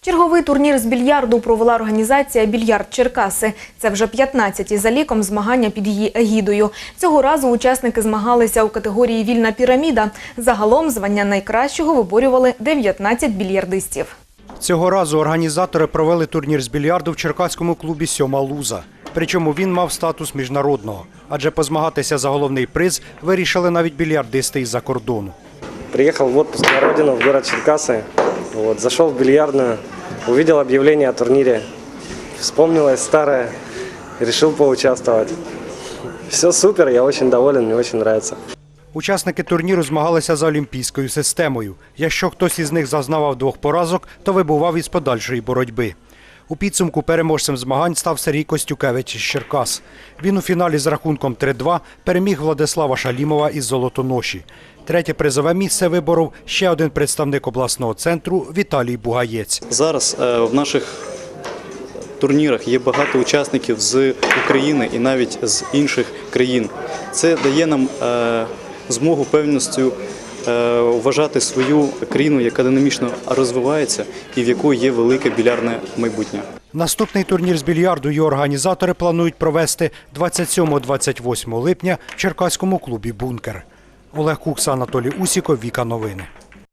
Черговий турнір з більярду провела організація Більярд Черкаси. Це вже 15-ті за ліком змагання під її егідою. Цього разу учасники змагалися у категорії Вільна піраміда. Загалом звання найкращого виборювали 19 більярдистів. Цього разу організатори провели турнір з більярду в черкаському клубі Сьома Луза. Причому він мав статус міжнародного, адже позмагатися за головний приз вирішили навіть більярдисти із-за кордону. Приехал в отпуск на родину, в город Черкасы. Вот, зашел в бильярдную, увидел объявление о турнире. Вспомнилось старое, решил поучаствовать. Все супер, я очень доволен, мне очень нравится. Учасники турніру змагалися за олімпійською системою. Якщо хтось із них зазнавав двох поразок, то вибував із подальшої боротьби. У підсумку переможцем змагань став Сергій Костюкевич із Черкас. Він у фіналі з рахунком 3-2 переміг Владислава Шалімова із Золотоноші. Третє призове місце виборов ще один представник обласного центру Віталій Бугаєць. Зараз е, в наших турнірах є багато учасників з України і навіть з інших країн. Це дає нам е, змогу певністю вважати свою країну, яка динамічно розвивається і в якої є велике білярне майбутнє. Наступний турнір з більярду її організатори планують провести 27-28 липня в Черкаському клубі Бункер. Олег Кукса, Анатолій Усіков, Віка Новини.